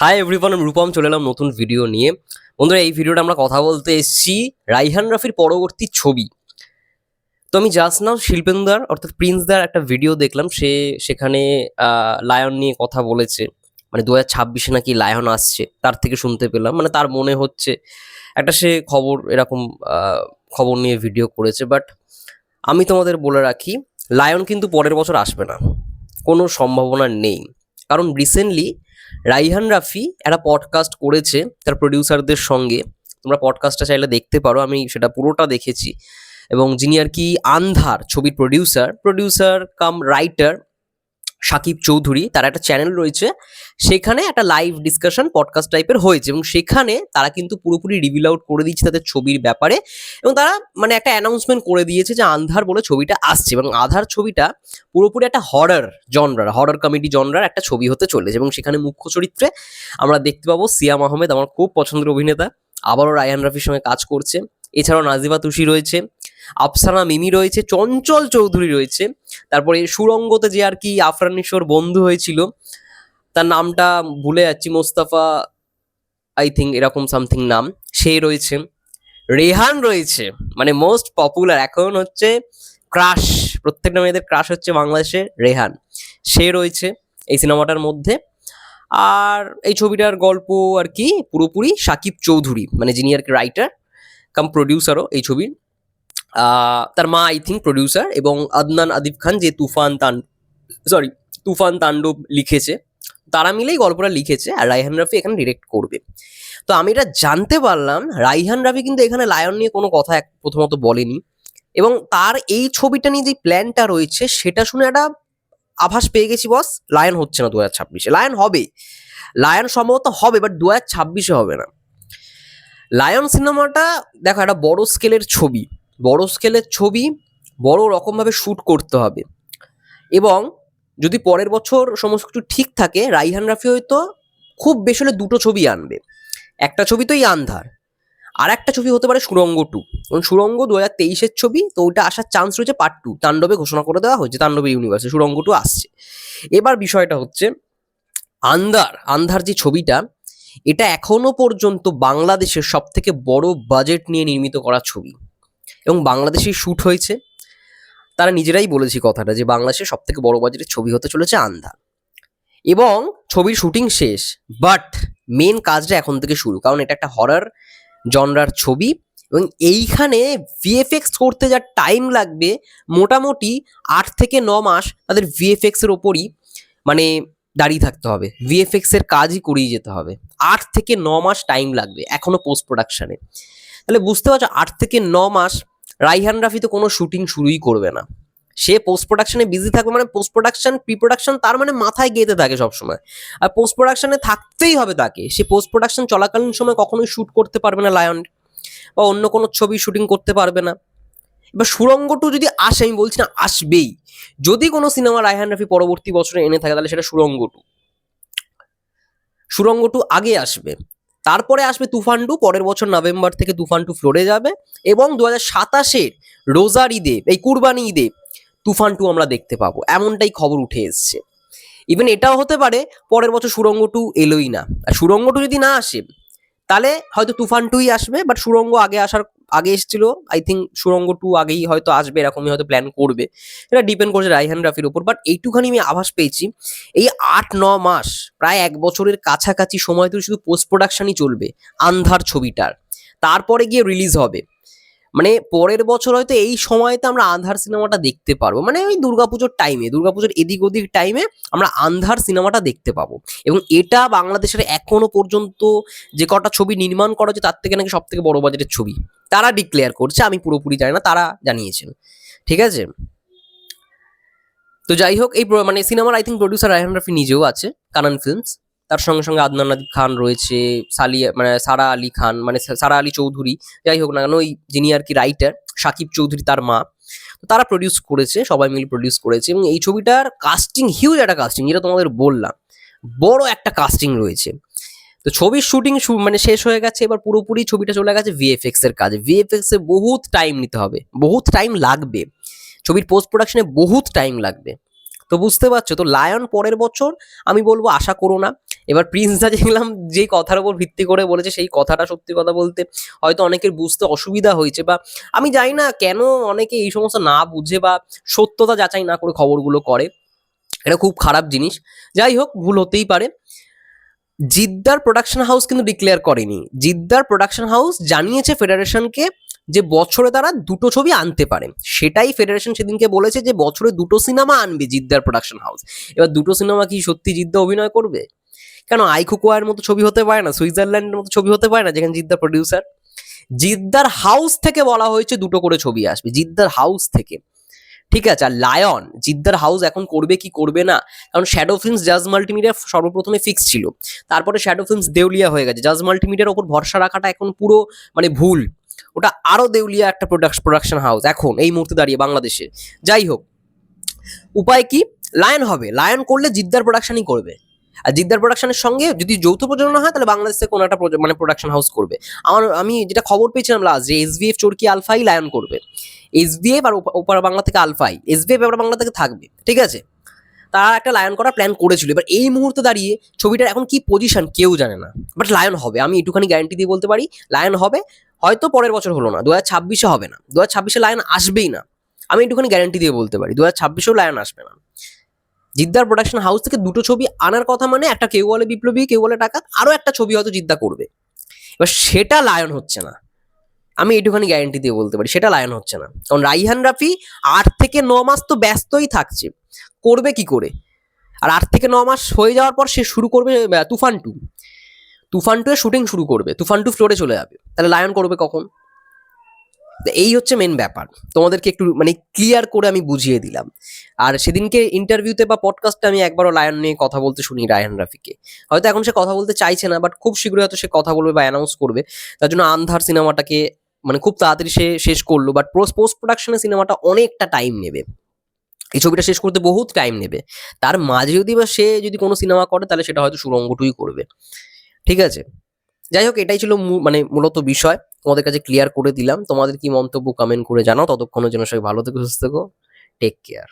Hi everyone Rupam, চলে এলাম নতুন ভিডিও নিয়ে। বন্ধুরা, এই ভিডিওটা আমরা কথা বলতে এসেছি রাইহান রাফির পরবর্তী ছবি। তো আমি জাস্ট নাও শিল্পেন্দার অর্থাৎ প্রিন্স প্রিন্সদার একটা ভিডিও দেখলাম। সে সেখানে লায়ন নিয়ে কথা বলেছে। মানে দু হাজার ছাব্বিশে নাকি লায়ন আসছে, তার থেকে শুনতে পেলাম। মানে তার মনে হচ্ছে, একটা সে খবর, এরকম খবর নিয়ে ভিডিও করেছে। বাট আমি তোমাদের বলে রাখি, লায়ন কিন্তু পরের বছর আসবে না। কোনো সম্ভাবনা নেই। কারণ রিসেন্টলি রাইহান রাফি একটা পডকাস্ট করেছে তার প্রডিউসারদের সঙ্গে। তোমরা পডকাস্টটা চাইলে দেখতে পারো, আমি সেটা পুরোটা দেখেছি। এবং যিনি আর কি আন্ধার ছবির producer producer cum writer Shakib Chowdhury, তার একটা চ্যানেল রয়েছে। সেখানে একটা লাইভ ডিসকাশন পডকাস্ট টাইপের হয়েছে এবং সেখানে তারা কিন্তু পুরোপুরি রিভিল আউট করে দিয়েছে তাদের ছবির ব্যাপারে এবং তারা মানে একটা অ্যানাউন্সমেন্ট করে দিয়েছে যে আন্ধার বলে ছবিটা আসছে এবং আধার ছবিটা পুরোপুরি একটা হরার জনরার হরার কমেডি জনরার একটা ছবি হতে চলেছে এবং সেখানে মুখ্য চরিত্রে আমরা দেখতে পাবো সিয়াম আহমেদ, আমার খুব পছন্দের অভিনেতা। আবারও রায়হান রাফির সঙ্গে কাজ করছে। এছাড়াও নাজিবা তুষি রয়েছে। আফসানা মিমি রয়েছে, চঞ্চল চৌধুরী রয়েছে। তারপরে সুরঙ্গতে যে আর কি আফরান নিশোর বন্ধু হয়েছিল, তার নামটা ভুলে যাচ্ছি, মোস্তাফা আই থিঙ্ক এরকম সামথিং নাম। সে রয়েছে। রেহান রয়েছে মানে মোস্ট পপুলার এখন হচ্ছে ক্রাশ প্রত্যেকটা মেয়েদের ক্রাশ হচ্ছে বাংলাদেশে রেহান। সে রয়েছে এই সিনেমাটার মধ্যে। আর এই ছবিটার গল্প আর কি, পুরোপুরি সাকিব চৌধুরী মানে যিনি আর কি রাইটার কাম প্রডিউসারও এই ছবির। তার মা আই থিঙ্ক প্রডিউসার এবং আদনান আদিব খান যে তুফান তান সরি তুফান তাণ্ডব লিখেছে, তারা মিলেই গল্পটা লিখেছে আর রাইহান রাফি এখানে ডিরেক্ট করবে। তো আমি এটা জানতে পারলাম রাইহান রাফি কিন্তু এখানে লায়ন নিয়ে কোনো কথা এক- প্রথমত বলেনি এবং তার এই ছবিটা নিয়ে যে প্ল্যানটা রয়েছে, সেটা শুনে একটা আভাস পেয়ে গেছি বস লায়ন হচ্ছে না দু হাজার ছাব্বিশে। লায়ন হবে। লায়ন সম্ভবত হবে বাট দু হাজার ছাব্বিশে হবে না। লায়ন সিনেমাটা দেখো, একটা বড় স্কেলের ছবি। বড় স্কেলের ছবি বড় রকমভাবে শ্যুট করতে হবে। এবং যদি পরের বছর সমস্ত কিছু ঠিক থাকে, রাইহান রাফি হয়তো খুব বেশি হলে দুটো ছবি আনবে। একটা ছবি তো এই আন্ধার আর একটা ছবি হতে পারে সুরঙ্গ টু কারণ সুরঙ্গ দু হাজার তেইশের ছবি, তো ওইটা আসার চান্স রয়েছে পার্ট টু তাণ্ডবে ঘোষণা করে দেওয়া হয়েছে তাণ্ডবে ইউনিভার্সে সুরঙ্গ টু আসছে। এবার বিষয়টা হচ্ছে, আন্ধার আন্ধার যে ছবিটা, এটা এখনও পর্যন্ত বাংলাদেশের সব থেকে বড় বাজেট নিয়ে নির্মিত করা ছবি। এবং বাংলাদেশেই শ্যুট হয়েছে। তারা নিজেরাই বলেছি কথাটা যে বাংলাদেশের সব থেকে বড় বাজেটের ছবি হতে চলেছে আন্ধা এবং ছবির শুটিং শেষ বাট মেন কাজটা এখন থেকে শুরু, কারণ এটা একটা হরার জনরার ছবি এবং এইখানে ভিএফএক্স করতে যা টাইম লাগবে, মোটামুটি আট থেকে ন মাস তাদের ভিএফএক্স এর ওপরই মানে দাঁড়িয়ে থাকতে হবে। ভিএফএক্স এর কাজই করিয়ে যেতে হবে। আট থেকে ন মাস টাইম লাগবে এখনও পোস্ট প্রোডাকশনে তাহলে বুঝতে পারছ, আট থেকে ন মাস রাইহান রাফি তো কোনো শুটিং শুরুই করবে না। সে পোস্ট প্রোডাকশনে বিজি থাকবে মানে পোস্ট প্রোডাকশন প্রি প্রোডাকশন তার মানে মাথায় গেঁথে থাকে সবসময়। আর পোস্ট প্রোডাকশনে থাকতেই হবে তাকে। সে পোস্ট প্রোডাকশন চলাকালীন সময় কখনোই শ্যুট করতে পারবে না লায়ন, বা অন্য কোনো ছবি শুটিং করতে পারবে না। এবার সুরঙ্গ টু যদি আসে, আমি বলছি না, আসবেই। যদি কোনো সিনেমা রায়হান রাফি পরবর্তী বছরে এনে থাকে, তাহলে সেটা সুরঙ্গ টু সুরঙ্গ টু আগে আসবে। তারপরে আসবে তুফান টু, পরের বছর নভেম্বর থেকে তুফান টু ফ্লোরে যাবে এবং দু হাজার সাতাশের রোজার ঈদে, এই কুরবানি ঈদে তুফান টু আমরা দেখতে পাবো। এমনটাই খবর উঠে এসছে। ইভেন এটাও হতে পারে পরের বছর সুরঙ্গ টু এলোই না। আর সুরঙ্গ টু যদি না আসে, তাহলে হয়তো তুফান টুই আসবে বাট সুরঙ্গ আগে আসার আগে এসেছিল আই থিঙ্ক সুরঙ্গ টু আগেই হয়তো আসবে, এরকমই হয়তো প্ল্যান করবে। এটা ডিপেন্ড করছে রাইহান রাফির উপর বাট এইটুখানি আমি আভাস পেয়েছি, এই আট, ন মাস, প্রায় এক বছরের কাছাকাছি সময় ধরে শুধু পোস্ট প্রোডাকশনই চলবে, আন্ধার ছবিটার। তারপরে গিয়ে রিলিজ হবে। মানে পরের বছর হয়তো এই সময়তে আমরা আন্ধার সিনেমাটা দেখতে পারব। মানে ওই দুর্গাপুজোর টাইমে দুর্গাপুজোর এদিক ওদিক টাইমে আমরা আন্ধার সিনেমাটা দেখতে পাবো। এবং এটা বাংলাদেশের এখনও পর্যন্ত যে কটা ছবি নির্মাণ করা হচ্ছে তার থেকে নাকি সব থেকে বড় বাজেটের ছবি। তারা ডিক্লেয়ার করছে, আমি পুরোপুরি জানি না, তারা জানিয়েছেন। ঠিক আছে? তো যাই হোক, এই মানে সিনেমার I think producer Raihan Rafi নিজেও আছে কানান ফিল্মস তার সঙ্গে সঙ্গে আদনান আদিব খান রয়েছে, সালিয়া মানে সারা আলী খান মানে সারা আলী চৌধুরী, যাই হোক না কেন, ওই যিনি আর কি রাইটার সাকিব চৌধুরী তার মা। তারা প্রডিউস করেছে, সবাই মিলে প্রডিউস করেছে, এবং এই ছবিটার কাস্টিং হিউজ একটা কাস্টিং যেটা তোমাদের বললাম। বড় একটা কাস্টিং রয়েছে। তো ছবির শুটিং মানে শেষ হয়ে গেছে, এবার পুরোপুরি ছবিটা চলে গেছে ভিএফএক্স এর কাজে। ভিএফএক্স এ বহুত টাইম নিতে হবে, বহুত টাইম লাগবে। ছবির পোস্ট প্রোডাকশনে বহুত টাইম লাগবে। তো বুঝতে পারছ, তো লায়ন পরের বছর, আমি বলব আশা করো না। এবার প্রিন্সদা দেখলাম যেই কথার উপর ভিত্তি করে বলেছে, সেই কথাটা সত্যি কথা বলতে হয়তো অনেকের বুঝতে অসুবিধা হয়েছে বা আমি জানি না কেন অনেকে এই সমস্ত না বুঝে বা সত্যতা যাচাই না করে খবরগুলো করে। এটা খুব খারাপ জিনিস। যাই হোক, ভুল হতেই পারে। জিদ্দার প্রোডাকশন হাউস কিন্তু ডিক্লেয়ার করেনি। জিদ্দার প্রোডাকশন হাউস জানিয়েছে ফেডারেশনকে যে বছরে তারা দুটো ছবি আনতে পারে। সেটাই ফেডারেশন সেদিনকে বলেছে যে বছরে দুটো সিনেমা আনবে জিদ্দার প্রোডাকশন হাউস এবার দুটো সিনেমা কি সত্যি জিদ্দা অভিনয় করবে? কেন আইকুকোয়ার মতো ছবি হতে পারে না? সুইজারল্যান্ডের মতো ছবি হতে পারে না? যেখানে জিদ্দা প্রডিউসার জিদ্দার হাউস থেকে বলা হয়েছে দুটো করে ছবি আসবে। জিদ্দার হাউস থেকে। ঠিক আছে? আর লায়ন, জিদ্দার হাউস এখন করবে কি করবে না? কারণ শ্যাডো ফিল্মস জাজ মাল্টিমিডিয়া সর্বপ্রথমে ফিক্স ছিল। তারপরে শ্যাডো ফিল্মস দেউলিয়া হয়ে গেছে। জাজ মাল্টিমিডিয়ার ওপর ভরসা রাখাটা এখন পুরো মানে ভুল। ওটা আরও দেউলিয়া একটা প্রোডাকশন হাউস এখন এই মুহূর্তে দাঁড়িয়ে বাংলাদেশে। যাই হোক, উপায় কি? লায়ন হবে। লায়ন করলে জিদ্দার প্রোডাকশনই করবে। আর জিদ্দার প্রোডাকশনের সঙ্গে যদি যৌথ প্রযোজনা হয়, তাহলে বাংলাদেশে কোনো একটা মানে প্রোডাকশন হাউস করবে। আমার, আমি যেটা খবর পেয়েছিলাম লাস্ট যে এসবিএফ চরকি আলফাই লায়ন করবে। এসবিএফ আর ওপা- ওপার বাংলা থেকে আলফাই এসবিএফ এবার বাংলা থেকে থাকবে, ঠিক আছে? তারা একটা লায়ন করার প্ল্যান করেছিল। এবার এই মুহূর্তে দাঁড়িয়ে ছবিটার এখন কি পজিশন কেউ জানে না। বাট লায়ন হবে, আমি একটুখানি গ্যারান্টি দিয়ে বলতে পারি, লায়ন হবে, হয়তো পরের বছর হলো না, দু হাজার ছাব্বিশে হবে না। দু হাজার ছাব্বিশে লায়ন আসবেই না। আমি একটুখানি গ্যারান্টি দিয়ে বলতে পারি, দু হাজার ছাব্বিশেও লায়ন আসবে না। জিদ্দার প্রোডাকশন হাউস থেকে দুটো ছবি আনার কথা মানে একটা কেউ বলে বিপ্লবী, কেউ বলে টাকা আরও একটা ছবি হয়তো জিদ্দা করবে। এবার সেটা লায়ন হচ্ছে না। আমি এটুখানি গ্যারেন্টি দিয়ে বলতে পারি, সেটা লায়ন হচ্ছে না। কারণ রাইহান রাফি আট থেকে ন মাস তো ব্যস্তই থাকছে। করবে কি করে? আর আট থেকে ন মাস হয়ে যাওয়ার পর সে শুরু করবে তুফান টু তুফান টু এর শুটিং শুরু করবে, তুফান টু ফ্লোরে চলে যাবে। তাহলে লায়ন করবে কখন? এই হচ্ছে মেন ব্যাপার। তোমাদেরকে একটু মানে ক্লিয়ার করে আমি বুঝিয়ে দিলাম। আর সেদিনকে ইন্টারভিউতে বা পডকাস্টে আমি একবারও লায়ন নিয়ে কথা বলতে শুনি রায়হান রাফিকে হয়তো এখন সে কথা বলতে চাইছে না বাট খুব শীঘ্রই হয়তো সে কথা বলবে বা অ্যানাউন্স করবে। তার জন্য আন্ধার সিনেমাটাকে মানে খুব তাড়াতাড়ি সে শেষ করল বাট পোস্ট প্রোডাকশনে সিনেমাটা অনেকটা টাইম নেবে। এই ছবিটা শেষ করতে বহুত টাইম নেবে। তার মাঝে যদি বা সে যদি কোনো সিনেমা করে, তাহলে সেটা হয়তো সুরঙ্গটুই করবে। ঠিক আছে? যাই হোক, এটাই ছিল মানে মূলত বিষয়। তোমাদের কাছে ক্লিয়ার করে দিলাম। তোমাদের কি মন্তব্য কমেন্ট করে জানাও। ততক্ষণের জন্য সবাই ভালো থেকো, সুস্থ থেকো। Take care